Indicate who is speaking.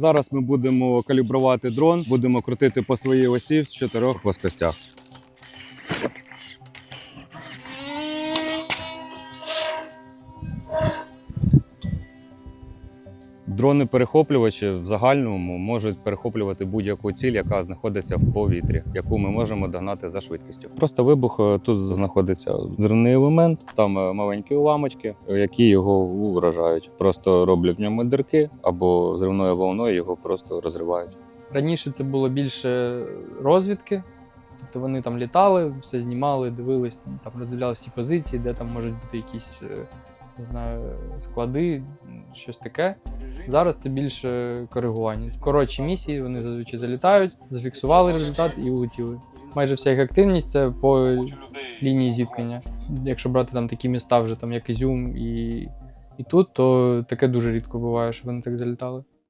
Speaker 1: Зараз ми будемо калібрувати дрон, будемо крутити по своїй осі з чотирьох плоскостях. Дрони-перехоплювачі в загальному можуть перехоплювати будь-яку ціль, яка знаходиться в повітрі, яку ми можемо догнати за швидкістю. Просто вибух е, тут знаходиться зривний елемент, там е, маленькі уламочки, е, які його вражають. Просто роблять в ньому дирки або зривною волною його просто розривають.
Speaker 2: Раніше це було більше розвідки, тобто вони там літали, все знімали, дивились, там роздивлялися всі позиції, де там можуть бути якісь не знаю, склади, щось таке. Зараз це більше коригування. Коротші місії, вони зазвичай залітають, зафіксували результат і улетіли. Майже вся їх активність це по лінії зіткнення. Якщо брати там такі міста, вже там як Ізюм і, і тут, то таке дуже рідко буває, що вони так залітали.